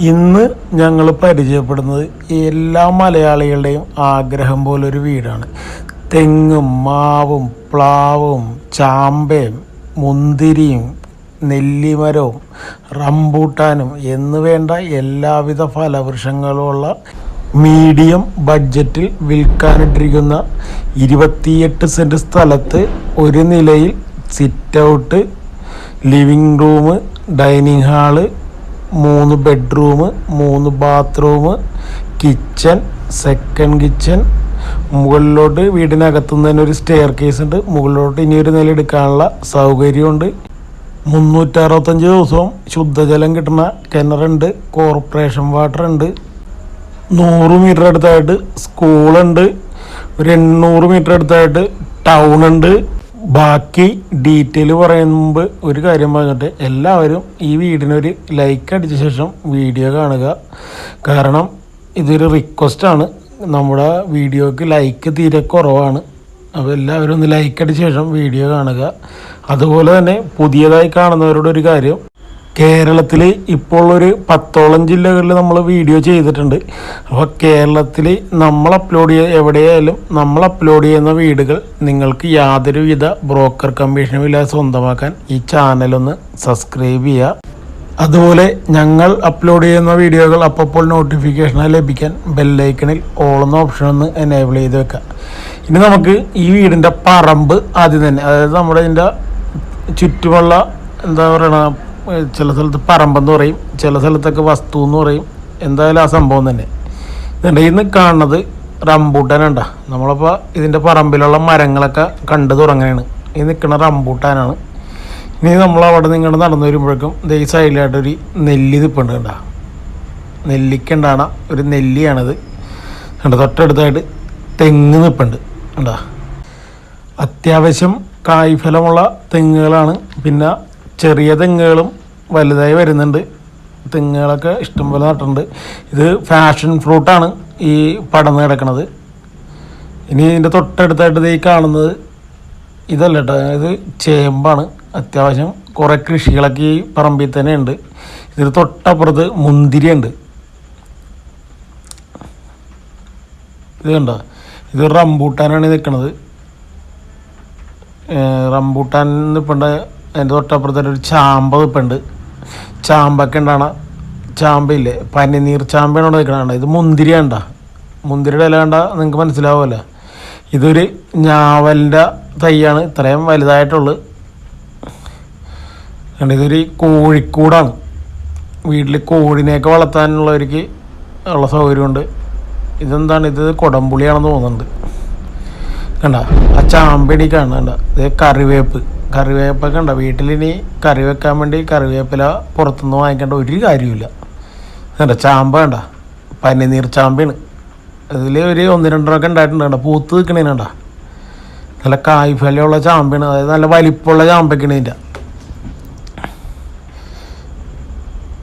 ഇന്ന് ഞങ്ങൾ പരിചയപ്പെടുന്നത് എല്ലാ മലയാളികളുടെയും ആഗ്രഹം പോലൊരു വീടാണ്. തെങ്ങും മാവും പ്ലാവും ചാമ്പയും മുന്തിരിയും നെല്ലിമരവും റംബൂട്ടാനും എന്ന് വേണ്ട എല്ലാവിധ ഫലവൃക്ഷങ്ങളുമുള്ള മീഡിയം ബഡ്ജറ്റിൽ വിൽക്കാനിട്ടിരിക്കുന്ന ഇരുപത്തിയെട്ട് സെന്റ് സ്ഥലത്ത് ഒരു നിലയിൽ sit out living room dining hall മൂന്ന് ബെഡ്റൂം മൂന്ന് ബാത്റൂം കിച്ചൺ സെക്കൻഡ് കിച്ചൺ മുകളിലോട്ട് വീടിനകത്തുനിന്ന് തന്നെ ഒരു സ്റ്റെയർ കേസ് ഉണ്ട്. മുകളിലോട്ട് ഇനിയൊരു നില എടുക്കാനുള്ള സൗകര്യമുണ്ട്. മുന്നൂറ്ററുപത്തഞ്ച് ദിവസവും ശുദ്ധജലം കിട്ടുന്ന കിണറുണ്ട്. കോർപ്പറേഷൻ വാട്ടർ ഉണ്ട്. നൂറ് മീറ്റർ അടുത്തായിട്ട് സ്കൂളുണ്ട് ഒരു എണ്ണൂറ് മീറ്റർ അടുത്തായിട്ട് ടൗൺ ഉണ്ട്. ബാക്കി ഡീറ്റെയിൽ പറയുന്ന മുമ്പ് ഒരു കാര്യം പറഞ്ഞിട്ട് എല്ലാവരും ഈ വീടിനൊരു ലൈക്ക് അടിച്ച ശേഷം വീഡിയോ കാണുക. കാരണം ഇതൊരു റിക്വസ്റ്റാണ് നമ്മുടെ വീഡിയോക്ക് ലൈക്ക് തീരെ കുറവാണ്. അപ്പോൾ എല്ലാവരും ഒന്ന് ലൈക്ക് അടിച്ച ശേഷം വീഡിയോ കാണുക. അതുപോലെ തന്നെ പുതിയതായി കാണുന്നവരോട് ഒരു കാര്യം കേരളത്തിൽ ഇപ്പോൾ ഒരു പത്തോളം ജില്ലകളിൽ നമ്മൾ വീഡിയോ ചെയ്തിട്ടുണ്ട്. അപ്പോൾ കേരളത്തിൽ നമ്മൾ അപ്ലോഡ് ചെയ്യുക എവിടെയായാലും നമ്മൾ അപ്ലോഡ് ചെയ്യുന്ന വീടുകൾ നിങ്ങൾക്ക് യാതൊരുവിധ ബ്രോക്കർ കമ്മീഷനും ഇല്ലാതെ സ്വന്തമാക്കാൻ ഈ ചാനലൊന്ന് സബ്സ്ക്രൈബ് ചെയ്യുക. അതുപോലെ ഞങ്ങൾ അപ്ലോഡ് ചെയ്യുന്ന വീഡിയോകൾ അപ്പോൾ നോട്ടിഫിക്കേഷനായി ലഭിക്കാൻ ബെല്ലൈക്കണിൽ ഓളുന്ന ഓപ്ഷൻ ഒന്ന് എനേബിൾ ചെയ്ത് വെക്കുക. ഇനി നമുക്ക് ഈ വീടിന്റെ പറമ്പ് ആദ്യം തന്നെ അതായത് നമ്മുടെ ഇതിന്റെ ചുറ്റുമുള്ള എന്താ പറയണ ചില സ്ഥലത്ത് പറമ്പെന്ന് പറയും ചില സ്ഥലത്തൊക്കെ വസ്തു എന്ന് പറയും. എന്തായാലും ആ സംഭവം തന്നെ. ഇതുണ്ട് ഇന്ന് കാണുന്നത് റംബൂട്ടാനുണ്ട. നമ്മളിപ്പോൾ ഇതിന്റെ പറമ്പിലുള്ള മരങ്ങളൊക്കെ കണ്ടു തുടങ്ങുകയാണ് ഈ നിൽക്കുന്ന റംബൂട്ടാനാണ്. ഇനി അവിടെ നിന്ന് നടന്നു വരുമ്പോഴേക്കും ഈ സൈഡിലായിട്ടൊരു നെല്ലി നിൽപ്പുണ്ട് കണ്ട. നെല്ലിക്ക ഉണ്ടാണ് ഒരു നെല്ലിയാണിത്. കണ്ട തൊട്ടടുത്തായിട്ട് തെങ്ങ് നിൽപ്പുണ്ട് കണ്ടാ. അത്യാവശ്യം കായ്ഫലമുള്ള തെങ്ങുകളാണ്. പിന്നെ ചെറിയ തെങ്ങുകളും വലുതായി വരുന്നുണ്ട്. തെങ്ങുകളൊക്കെ ഇഷ്ടംപോലെ നട്ടിട്ടുണ്ട്. ഇത് ഫാഷൻ ഫ്രൂട്ടാണ് ഈ പടന്ന് കിടക്കുന്നത് ഇനി ഇതിന്റെ തൊട്ടടുത്തായിട്ട് ഈ കാണുന്നത് ഇതല്ല കേട്ടോ ഇത് ചേമ്പാണ്. അത്യാവശ്യം കുറേ കൃഷികളൊക്കെ ഈ പറമ്പിൽ തന്നെ ഉണ്ട്. ഇതിന് തൊട്ടപ്പുറത്ത് മുന്തിരി ഉണ്ട് ഇത് കണ്ടോ? ഇത് റംബൂട്ടാനാണ് നിൽക്കുന്നത് റംബൂട്ടാൻ നിൽപ്പുണ്ട് അതിന്റെ തൊട്ടപ്പുറത്തൊരു ഒരു ചാമ്പ നിൽപ്പുണ്ട് ചാമ്പൊക്കെ ഉണ്ടാണ. ചാമ്പയില്ലേ? പനിനീർ ചാമ്പയാണ് അവിടെ നിൽക്കണ ഇത് മുന്തിരി കണ്ട മുന്തിരിയുടെ ഇല കണ്ട നിങ്ങൾക്ക് മനസ്സിലാവുമല്ലോ. ഇതൊരു ഞാവലിന്റെ തൈയാണ്. ഇത്രയും വലുതായിട്ടുള്ളു. കണ്ട? ഇതൊരു കോഴിക്കൂടാണ്. വീട്ടിൽ കോഴിനെയൊക്കെ വളർത്താനുള്ളവർക്ക് ഉള്ള സൗകര്യമുണ്ട്. ഇതെന്താണ്? ഇത് കുടംപുളിയാണെന്ന് തോന്നുന്നുണ്ട്. കണ്ട? ആ ചാമ്പടി കാണണ്ട ഇത് കറിവേപ്പ്. കറിവേപ്പൊക്കെ ഉണ്ട. വീട്ടിലിനി കറി വെക്കാൻ വേണ്ടി കറിവേപ്പില പുറത്തുനിന്ന് വാങ്ങിക്കേണ്ട ഒരു കാര്യമില്ല എന്താ ചാമ്പ കണ്ട. പനിനീർ ചാമ്പയാണ്. അതിൽ ഒരു ഒന്ന് രണ്ടെണ്ണമൊക്കെ ഉണ്ടായിട്ടുണ്ട് കണ്ട. പൂത്ത് നിൽക്കണേനണ്ട നല്ല കായ്ഫലമുള്ള ചാമ്പയാണ്. അതായത് നല്ല വലിപ്പമുള്ള ചാമ്പക്കണേന്റെ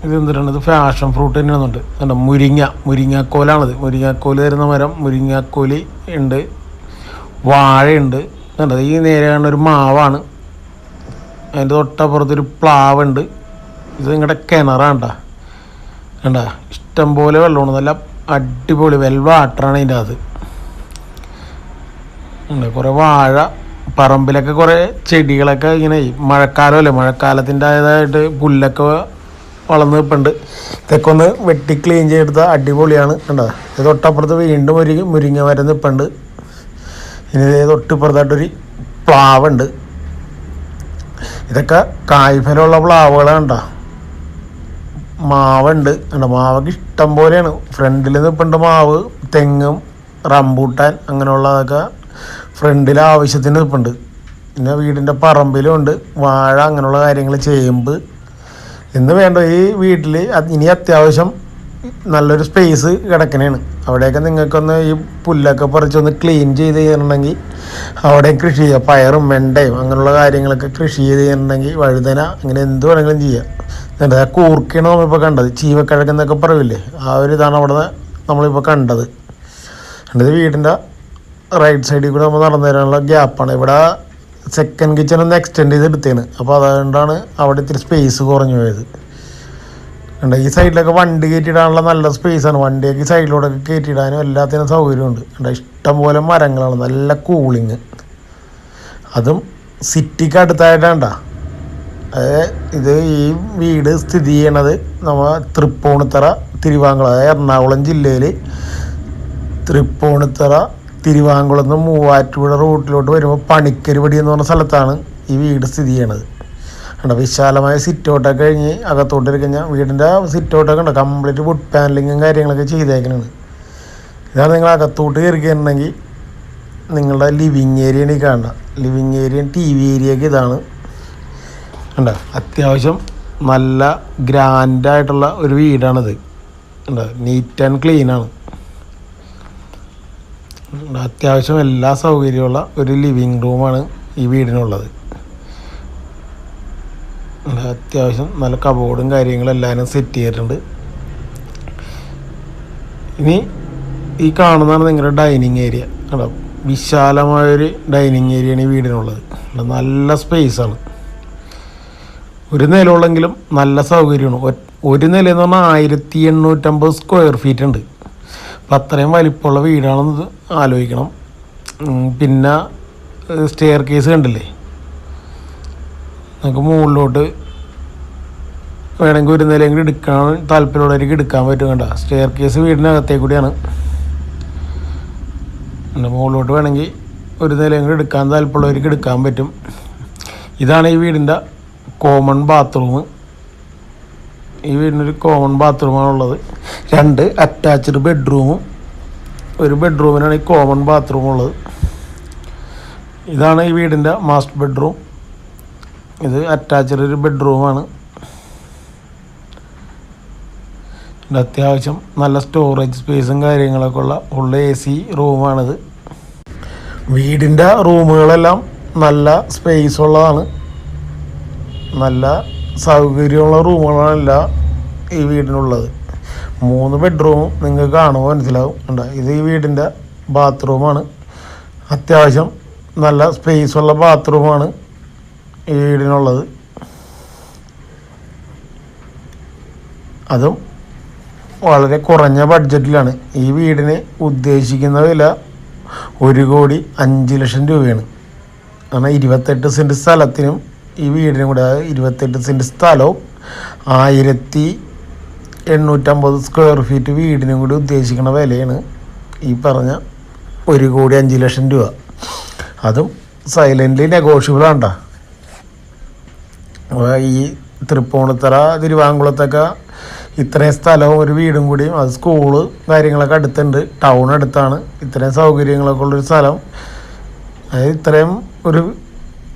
ഇത് എന്തിനാണ് ഇത് ഫാഷൻ ഫ്രൂട്ട് തന്നെയാണെന്നുണ്ട്. കണ്ട മുരിങ്ങ. മുരിങ്ങാക്കോലാണിത്. മുരിങ്ങാക്കോൽ തരുന്ന മരം മുരിങ്ങാക്കോൽ ഉണ്ട്. വാഴയുണ്ട്. കണ്ടത് ഈ നേരെ ഒരു മാവാണ്. അതിന്റെ തൊട്ടപ്പുറത്തൊരു പ്ലാവുണ്ട്. ഇത് നിങ്ങളുടെ കിണറാണ് കേട്ടോ ഇഷ്ടം പോലെ വെള്ളമാണ്. നല്ല അടിപൊളി വെൽ വാട്ടറാണ് അതിന്റെ അത്. കുറേ വാഴ പറമ്പിലൊക്കെ കുറേ ചെടികളൊക്കെ ഇങ്ങനെ മഴക്കാലമല്ലേ? മഴക്കാലത്തിന്റെതായിട്ട് പുല്ലൊക്കെ വളർന്ന് നിൽപ്പുണ്ട് ഇതൊക്കെ ഒന്ന് വെട്ടി ക്ലീൻ ചെയ്തെടുത്ത അടിപൊളിയാണ്. കണ്ടോ? ഇത് തൊട്ടപ്പുറത്ത് വീണ്ടും ഒരു മുരിങ്ങ വരെ നിൽപ്പുണ്ട് ഇനി തൊട്ടിപ്പുറത്തായിട്ടൊരു പ്ലാവുണ്ട്. ഇതൊക്കെ കായ്ഫലമുള്ള പ്ലാവുകളാണ് മാവുണ്ട്. കണ്ടോ? മാവൊക്കെ ഇഷ്ടം പോലെയാണ്. ഫ്രണ്ടിൽ നിൽപ്പുണ്ട് മാവ് തെങ്ങും റംബൂട്ടാൻ അങ്ങനെയുള്ളതൊക്കെ ഫ്രണ്ടിൽ ആവശ്യത്തിന് നിൽപ്പുണ്ട് പിന്നെ വീടിന്റെ പറമ്പിലും ഉണ്ട്. വാഴ അങ്ങനെയുള്ള കാര്യങ്ങൾ ചേമ്പ്. എന്ന് വേണ്ട ഈ വീട്ടിൽ ഇനി അത്യാവശ്യം നല്ലൊരു സ്പേസ് കിടക്കണേണ്. അവിടെയൊക്കെ നിങ്ങൾക്കൊന്ന് ഈ പുല്ലൊക്കെ പറിച്ചൊന്ന് ക്ലീൻ ചെയ്ത് ചെയ്തിട്ടുണ്ടെങ്കിൽ അവിടെ കൃഷി ചെയ്യുക പയറും വെണ്ടയും അങ്ങനെയുള്ള കാര്യങ്ങളൊക്കെ കൃഷി ചെയ്ത് ചെയ്തിട്ടുണ്ടെങ്കിൽ വഴുതന അങ്ങനെ എന്ത് വേണമെങ്കിലും ചെയ്യാം. എന്നിട്ട് ആ കൂർക്കയാണ് നമ്മളിപ്പോൾ കണ്ടത്. ചീവക്കിഴക്കെന്നൊക്കെ പറയില്ലേ ആ ഒരു ഇതാണ് അവിടെ നമ്മളിപ്പോൾ കണ്ടത്. കണ്ടത് വീടിന്റെ റൈറ്റ് സൈഡിൽ കൂടെ നമ്മൾ നടന്നു തരാനുള്ള ഗ്യാപ്പാണ് ഇവിടെ സെക്കൻഡ് കിച്ചൺ ഒന്ന് എക്സ്റ്റെൻഡ് ചെയ്ത് എടുത്തേണ് അപ്പോൾ അതുകൊണ്ടാണ് അവിടെ ഇത്തിരി സ്പേസ് കുറഞ്ഞു പോയത്. ഉണ്ട് ഈ സൈഡിലൊക്കെ വണ്ടി കയറ്റിയിടാനുള്ള നല്ല സ്പേസാണ് വണ്ടിയൊക്കെ ഈ സൈഡിലൂടെയൊക്കെ കയറ്റിയിടാനും എല്ലാത്തിനും സൗകര്യമുണ്ട്. ഉണ്ട് ഇഷ്ടംപോലെ മരങ്ങളാണ് നല്ല കൂളിങ് അതും സിറ്റിക്ക് അടുത്തായിട്ടാണ്ട. ഇത് ഈ വീട് സ്ഥിതി ചെയ്യണത് നമ്മൾ തൃപ്പൂണിത്തറ തിരുവാങ്കുളം അതായത് എറണാകുളം ജില്ലയിൽ തൃപ്പൂണിത്തറ തിരുവാങ്കുളം നിന്ന് മൂവാറ്റുപുഴ റൂട്ടിലോട്ട് വരുമ്പോൾ പണിക്കരുപടി എന്ന് പറഞ്ഞ സ്ഥലത്താണ് ഈ വീട് സ്ഥിതി ചെയ്യണത്. കണ്ടോ വിശാലമായ സിറ്റോട്ടൊക്കെ കഴിഞ്ഞ് അകത്തോട്ട് കഴിഞ്ഞാൽ വീടിന്റെ സിറ്റോട്ടൊക്കെ ഉണ്ട് കംപ്ലീറ്റ് വുഡ് പാനലിങ്ങും കാര്യങ്ങളൊക്കെ ചെയ്തേക്കണാണ് ഇതാണ് നിങ്ങൾ അകത്തോട്ട് കയറി കയറണമെങ്കിൽ നിങ്ങളുടെ ലിവിങ് ഏരിയയാണ് ഈ കാണുക. ലിവിങ് ഏരിയയും ടി വി ഏരിയയൊക്കെ ഇതാണ്. കണ്ടോ അത്യാവശ്യം നല്ല ഗ്രാൻഡായിട്ടുള്ള ഒരു വീടാണിത്. കണ്ടോ നീറ്റ് ആൻഡ് ക്ലീനാണ് അത്യാവശ്യം എല്ലാ സൗകര്യമുള്ള ഒരു ലിവിങ് റൂമാണ് ഈ വീടിനുള്ളത്. അത്യാവശ്യം നല്ല കബോർഡും കാര്യങ്ങളും എല്ലാവരും സെറ്റ് ചെയ്തിട്ടുണ്ട്. ഇനി ഈ കാണുന്നതാണ് നിങ്ങളുടെ ഡൈനിങ് ഏരിയ കേട്ടോ വിശാലമായൊരു ഡൈനിങ് ഏരിയയാണ് ഈ വീടിനുള്ളത്. നല്ല സ്പേസാണ് ഒരു നിലയുള്ളെങ്കിലും നല്ല സൗകര്യമാണ്. ഒരു നില എന്ന് പറഞ്ഞാൽ ആയിരത്തി എണ്ണൂറ്റമ്പത് സ്ക്വയർ ഫീറ്റ് ഉണ്ട്. അപ്പം അത്രയും വലിപ്പമുള്ള വീടാണെന്ന് ആലോചിക്കണം. പിന്നെ സ്റ്റെയർ കേസ് കണ്ടില്ലേ? നമുക്ക് മുകളിലോട്ട് വേണമെങ്കിൽ ഒരു നിലയെങ്കിൽ എടുക്കാൻ താല്പര്യമുള്ളവർക്ക് എടുക്കാൻ പറ്റും കണ്ട? സ്റ്റെയർ കേസ് വീടിനകത്തേ കൂടിയാണ് മുകളിലോട്ട് വേണമെങ്കിൽ ഒരു നിലയെങ്കിൽ എടുക്കാൻ താല്പര്യമുള്ളവർക്ക് എടുക്കാൻ പറ്റും. ഇതാണ് ഈ വീടിന്റെ കോമൺ ബാത്റൂം ഈ വീടിനൊരു കോമൺ ബാത്റൂമാണുള്ളത് രണ്ട് അറ്റാച്ച്ഡ് ബെഡ്റൂമും ഒരു ബെഡ്റൂമിനാണ് ഈ കോമൺ ബാത്റൂം ഉള്ളത്. ഇതാണ് ഈ വീടിന്റെ മാസ്റ്റർ ബെഡ്റൂം ഇത് അറ്റാച്ച്ഡ് ഒരു ബെഡ്റൂമാണ് അത്യാവശ്യം നല്ല സ്റ്റോറേജ് സ്പേസും കാര്യങ്ങളൊക്കെ ഉള്ള ഫുൾ എ സി റൂമാണിത് വീടിന്റെ റൂമുകളെല്ലാം നല്ല സ്പേസ് ഉള്ളതാണ്. നല്ല സൗകര്യമുള്ള റൂമുകളല്ല ഈ വീടിനുള്ളത്. മൂന്ന് ബെഡ്റൂമും നിങ്ങൾക്ക് കാണുമ്പോൾ മനസ്സിലാവും. ഉണ്ട് ഇത് ഈ വീടിന്റെ ബാത്റൂമാണ് അത്യാവശ്യം നല്ല സ്പേസ് ഉള്ള ബാത്റൂമാണ് ഈ വീടിനുള്ളത് അതും വളരെ കുറഞ്ഞ ബഡ്ജറ്റിലാണ്. ഈ വീടിന് ഉദ്ദേശിക്കുന്ന വില ഒരു കോടി അഞ്ച് ലക്ഷം രൂപയാണ്. കാരണം ഇരുപത്തെട്ട് സെന്റ് സ്ഥലത്തിനും ഈ വീടിനും കൂടെ ഇരുപത്തെട്ട് സെന്റ് സ്ഥലവും ആയിരത്തി എണ്ണൂറ്റമ്പത് സ്ക്വയർ ഫീറ്റ് വീടിനും കൂടി ഉദ്ദേശിക്കുന്ന വിലയാണ് ഈ പറഞ്ഞ ഒരു കോടി അഞ്ച് ലക്ഷം രൂപ. അതും സൈലന്റ്ലി നെഗോഷ്യബിൾ ആണ്ടാ ഈ തൃപ്പൂണിത്തറ തിരുവാങ്കുളത്തൊക്കെ ഇത്രയും സ്ഥലവും ഒരു വീടും കൂടിയും അത് സ്കൂൾ കാര്യങ്ങളൊക്കെ അടുത്തുണ്ട്. ടൗൺ അടുത്താണ്. ഇത്രയും സൗകര്യങ്ങളൊക്കെ ഉള്ളൊരു സ്ഥലം. അതായത് ഇത്രയും ഒരു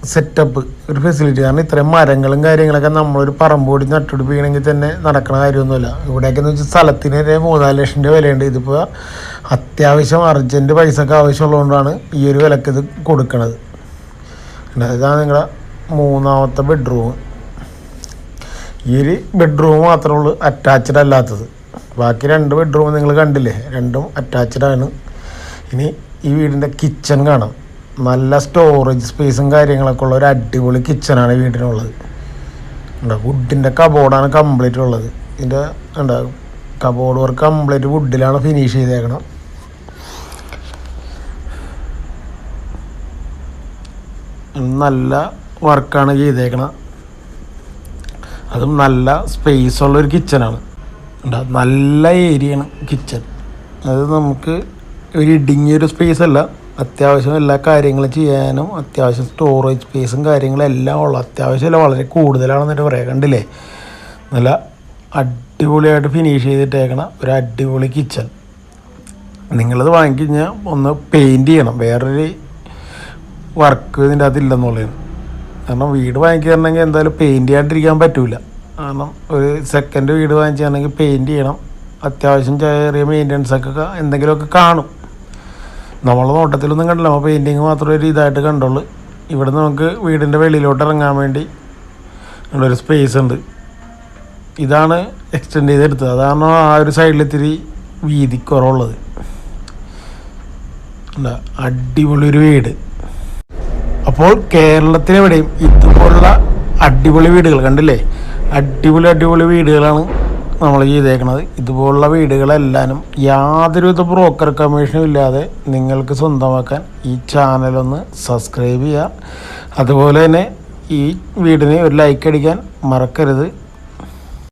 സെറ്റപ്പ് ഒരു ഫെസിലിറ്റി കാരണം ഇത്രയും മരങ്ങളും കാര്യങ്ങളൊക്കെ നമ്മളൊരു പറമ്പ് കൂടി നട്ടുപിടിപ്പിക്കണമെങ്കിൽ തന്നെ നടക്കുന്ന കാര്യമൊന്നുമില്ല. ഇവിടെയൊക്കെ എന്ന് വെച്ചാൽ സ്ഥലത്തിന് ഒരു മൂന്നാൽ ലക്ഷം രൂപ വിലയുണ്ട്. ഇതിപ്പോൾ അത്യാവശ്യം അർജന്റ് പൈസക്ക് ആവശ്യമുള്ളതുകൊണ്ടാണ് ഈ ഒരു വിലക്ക് ഇത് കൊടുക്കണത്. അതാണ് നിങ്ങളുടെ മൂന്നാമത്തെ ബെഡ്റൂം ഈ ബെഡ്റൂം മാത്രമേ ഉള്ളൂ അറ്റാച്ച്ഡ് അല്ലാത്തത്. ബാക്കി രണ്ട് ബെഡ്റൂം നിങ്ങൾ കണ്ടില്ലേ? രണ്ടും അറ്റാച്ച്ഡ് ആണ്. ഇനി ഈ വീടിന്റെ കിച്ചൺ കാണാം. നല്ല സ്റ്റോറേജ് സ്പേസും കാര്യങ്ങളൊക്കെ ഉള്ള ഒരു അടിപൊളി കിച്ചണാണ് വീടിനുള്ളത്. ഉണ്ടോ വുഡിന്റെ കബോർഡാണ് കംപ്ലീറ്റ് ഉള്ളത്. ഇതിന്റെ ഉണ്ടോ കബോർഡ് വർക്ക് കംപ്ലീറ്റ് വുഡിലാണ് ഫിനിഷ് ചെയ്തേക്കണം നല്ല വർക്കാണ് ചെയ്തേക്കണം അതും നല്ല സ്പേസ് ഉള്ളൊരു കിച്ചണാണ് ഉണ്ടാ നല്ല ഏരിയയാണ് കിച്ചൺ അത് നമുക്ക് ഒരു ഇടുങ്ങിയൊരു സ്പേസ് അല്ല. അത്യാവശ്യം എല്ലാ കാര്യങ്ങളും ചെയ്യാനും അത്യാവശ്യം സ്റ്റോറേജ് സ്പേസും കാര്യങ്ങളും എല്ലാം ഉള്ള അത്യാവശ്യമല്ല വളരെ കൂടുതലാണെന്നിട്ട് പറയാം. കണ്ടില്ലേ? നല്ല അടിപൊളിയായിട്ട് ഫിനിഷ് ചെയ്തിട്ടേക്കണ ഒരു അടിപൊളി കിച്ചൺ നിങ്ങളത് വാങ്ങിക്കഴിഞ്ഞാൽ ഒന്ന് പെയിന്റ് ചെയ്യണം. വേറൊരു വർക്ക് ഇതിന്റെ അകത്ത് ഇല്ലെന്നുള്ളതാണ് കാരണം വീട് വാങ്ങിക്കുകയാണെങ്കിൽ എന്തായാലും പെയിന്റ് ചെയ്യാണ്ടിരിക്കാൻ പറ്റില്ല കാരണം ഒരു സെക്കൻഡ് വീട് വാങ്ങിക്കുകയാണെങ്കിൽ പെയിന്റ് ചെയ്യണം. അത്യാവശ്യം ചെറിയ മെയിന്റനൻസ് ഒക്കെ എന്തെങ്കിലുമൊക്കെ കാണും. നമ്മളെ നോട്ടത്തിലൊന്നും കണ്ടില്ല. നമ്മൾ പെയിന്റിങ് മാത്രമേ ഒരു ഇതായിട്ട് കണ്ടുള്ളൂ. ഇവിടെ നമുക്ക് വീടിന്റെ വെളിയിലോട്ട് ഇറങ്ങാൻ വേണ്ടി ഉള്ളൊരു സ്പേസ് ഉണ്ട്. ഇതാണ് എക്സ്റ്റെൻഡ് ചെയ്തെടുത്തത്. അതാണ് ആ ഒരു സൈഡിൽ ഇത്തിരി വീതി കുറവുള്ളത് അടിപൊളി ഒരു വീട്. അപ്പോൾ കേരളത്തിലെവിടെയും ഇതുപോലുള്ള അടിപൊളി വീടുകൾ കണ്ടില്ലേ? അടിപൊളി അടിപൊളി വീടുകളാണ് നമ്മൾ ചെയ്തേക്കുന്നത് ഇതുപോലുള്ള വീടുകളെല്ലാനും യാതൊരുവിധ ബ്രോക്കർ കമ്മീഷനും ഇല്ലാതെ നിങ്ങൾക്ക് സ്വന്തമാക്കാൻ ഈ ചാനലൊന്ന് സബ്സ്ക്രൈബ് ചെയ്യുക. അതുപോലെ തന്നെ ഈ വീടിന് ഒരു ലൈക്ക് അടിക്കാൻ മറക്കരുത്.